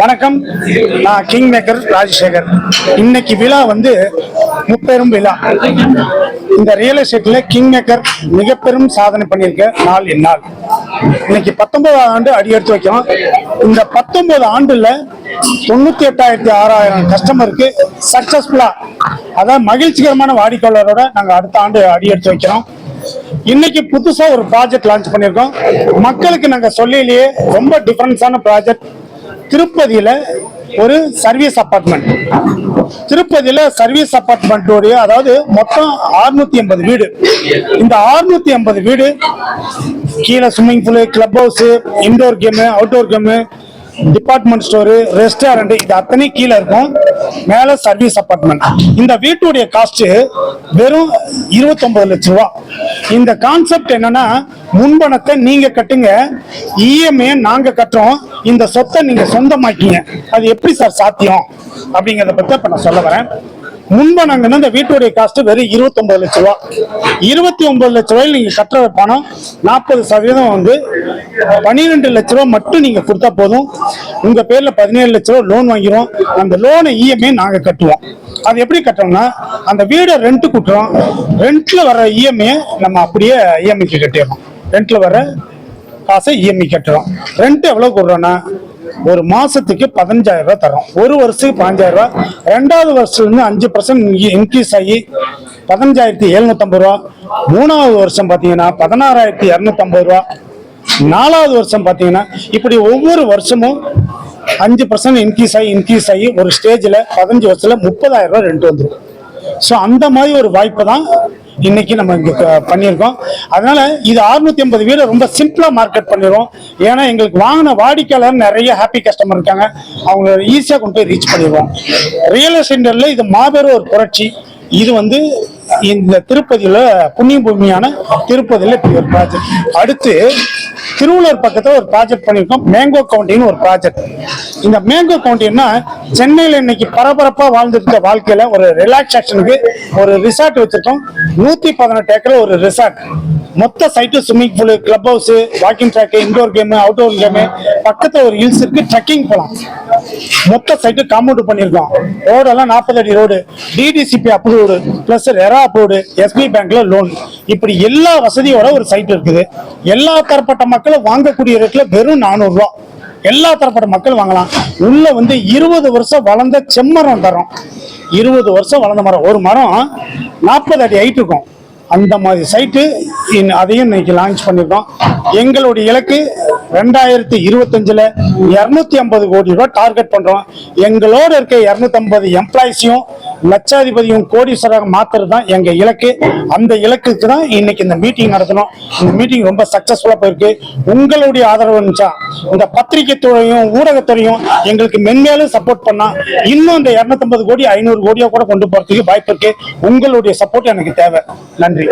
வணக்கம். நான் king maker Rajasekar. இன்னைக்கு விழா வந்து முப்பெரும் விழா. இந்த ரியல் எஸ்டேட்ல கிங் மேக்கர் மிக பெரும் சாதனை பண்ணியிருக்க நாள் இந்நாள் இன்னைக்கு பத்தொன்பதாம் ஆண்டு அடி எடுத்து வைக்கிறோம். இந்த பத்தொன்பது ஆண்டுல தொண்ணூத்தி எட்டாயிரத்தி ஆறாயிரம் கஸ்டமருக்கு சக்சஸ்ஃபுல்லா அதாவது மகிழ்ச்சிகரமான வாடிக்கையாளரோட நாங்க அடுத்த ஆண்டு அடி எடுத்து வைக்கிறோம். இன்னைக்கு புதுசா ஒரு ப்ராஜெக்ட் லான்ச் பண்ணியிருக்கோம். மக்களுக்கு நாங்க சொல்லிலேயே ரொம்ப டிஃபரன்ஸான ப்ராஜெக்ட் திருப்பதியில் ஒரு சர்வீஸ் அப்பார்ட்மெண்ட் திருப்பதியில் சர்வீஸ் அப்பார்ட்மெண்ட்டுடைய அதாவது மொத்தம் 680 எண்பது வீடு. இந்த 680 எண்பது வீடு கீழே swimming pool club house indoor game outdoor game department store restaurant இது அத்தனை கீழே இருக்கும். மேல சர்வீஸ் அப்பார்ட்மெண்ட் இந்த வீட்டுடைய காஸ்ட் வெறும் இருபத்தொம்பது லட்ச ரூபா. இந்த கான்செப்ட் என்னன்னா முன்பணத்தை நீங்க கட்டுங்க இஎம்ஐ நாங்க கட்டுறோம். இந்த சொத்தை நீங்க சொந்தமாக்கிங்க. அது எப்படி சார் சாத்தியம்? அப்படிங்கறத பத்தி இப்ப நான் சொல்ல வரேன். முன்பணங்கன்னா இந்த வீட்டுடைய காஸ்ட் வெறும் 29 லட்சம் ரூபா. இருபத்தி ஒன்பது லட்ச ரூபாயில் நீங்க கட்டுற பணம் நாற்பது சதவீதம் வந்து பன்னிரெண்டு லட்ச ரூபா மட்டும் நீங்க கொடுத்தா போதும். உங்க பேர்ல பதினேழு லட்ச ரூபா லோன் வாங்கிரும் அந்த லோனை இஎம்ஐ நாங்க கட்டுவோம். அது எப்படி கட்டுறோம்னா அந்த வீடை ரெண்ட் கூட்டுறோம் ரெண்ட்ல வர இஎம்ஐ நம்ம அப்படியே இஎம்ஐக்கு கட்டிடுறோம். ரெண்ட்ல வர காசை இஎம்ஐ கட்டுறோம். ரெண்ட் எவ்வளவு கொடுறோம்னா ஒரு மாசத்துக்கு பதினஞ்சாயிரம் ரூபாய் தரோம் ஒரு வருஷத்துக்கு பதினஞ்சாயிரம் ரூபாய். ரெண்டாவது வருஷத்துலேருந்து அஞ்சு பர்சன்ட் இன்க்ரீஸ் ஆகி பதினஞ்சாயிரத்தி எழுநூத்தம்பது ரூபா மூணாவது வருஷம் பார்த்தீங்கன்னா பதினாறாயிரத்தி இரநூத்தம்பது ரூபா நாலாவது வருஷம் பார்த்தீங்கன்னா இப்படி ஒவ்வொரு வருஷமும் அஞ்சு பர்சன்ட் இன்க்ரீஸ் ஆகி இன்க்ரீஸ் ஆகி ஒரு ஸ்டேஜில் பதினஞ்சு வருஷத்துல முப்பதாயிரம் ரூபா ரெண்டு வந்துடும் ஸோ அந்த மாதிரி ஒரு வாய்ப்பு தான் இன்னைக்கு நம்ம இங்க பண்ணியிருக்கோம். அதனால இது 680 எண்பது வீடு ரொம்ப சிம்பிளா மார்க்கெட் பண்ணிடுவோம் ஏன்னா எங்களுக்கு வாங்கின வாடிக்கையாளர் நிறைய ஹாப்பி கஸ்டமர் இருக்காங்க. அவங்க ஈஸியாக கொண்டு போய் ரீச் பண்ணிடுவோம் ரியல் எஸ்டேட்ல இது மாபெரும் ஒரு புரட்சி. இது வந்து இந்த திருப்பதியில புண்ணிய பூமியான திருப்பதியில இப்படி ஒரு ப்ராஜெக்ட் அடுத்து திருவள்ளூர் பக்கத்துல ஒரு ப்ராஜெக்ட் பண்ணியிருக்கோம். மேங்கோ கவுண்டின்னு ஒரு ப்ராஜெக்ட் இந்த மேங்கோ கவுண்டின்னா சென்னையில இன்னைக்கு பரபரப்பா வாழ்ந்துருக்க இருக்க வாழ்க்கையில ஒரு ரிலாக்ஸேஷனுக்கு ஒரு ரிசார்ட் வச்சிருக்கோம். நூத்தி பதினெட்டு ஏக்கர் ஒரு ரிசார்ட் மொத்த site swimming pool club house walking track indoor game outdoor game பக்கத்துல ஒரு ஹில்ஸ் இருக்கு ட்ரெக்கிங் போலாம். மொத்த சைட்டு காம்பவுண்ட் பண்ணியிருக்கோம் ரோடெல்லாம் நாற்பது அடி road DTCP approved plus RERA approved SP பேங்க்ல லோன் இப்படி எல்லா வசதியோட ஒரு சைட் இருக்குது. எல்லா தரப்பட்ட மக்களும் வாங்கக்கூடிய ரேட்ல வெறும் நானூறுரூவா எல்லா தரப்பட்ட மக்கள் வாங்கலாம். உள்ள வந்து இருபது வருஷம் வளர்ந்த செம்மரம் தரோம். இருபது வருஷம் வளர்ந்த மரம். ஒரு மரம் நாற்பது அடி ஹைட் இருக்கும். அந்த மாதிரி சைட்டு அதையும் இன்னைக்கு லான்ச் பண்ணியிருக்கோம் எங்களுடைய இலக்கு ரெண்டாயிரத்தி இருபத்தஞ்சுல இரநூத்தி ஐம்பது கோடி ரூபாய் டார்கெட் பண்றோம். எங்களோட இருக்க இரநூத்தம்பது எம்ப்ளாயிஸையும் லட்சாதிபதியும் கோடீஸ்வராக மாத்துறது தான் எங்க இலக்கு. அந்த இலக்குக்கு தான் இன்னைக்கு இந்த மீட்டிங் நடத்தணும். இந்த மீட்டிங் ரொம்ப சக்ஸஸ்ஃபுல்லாக போயிருக்கு. உங்களுடைய ஆதரவு இருந்துச்சா இந்த பத்திரிகை துறையும் ஊடகத்துறையும் எங்களுக்கு மென்மேலும் சப்போர்ட் பண்ணா இன்னும் இந்த 250 கோடி ஐநூறு கோடியா கூட கொண்டு போகிறதுக்கு வாய்ப்பு இருக்கு. உங்களுடைய சப்போர்ட் எனக்கு தேவை. நன்றி.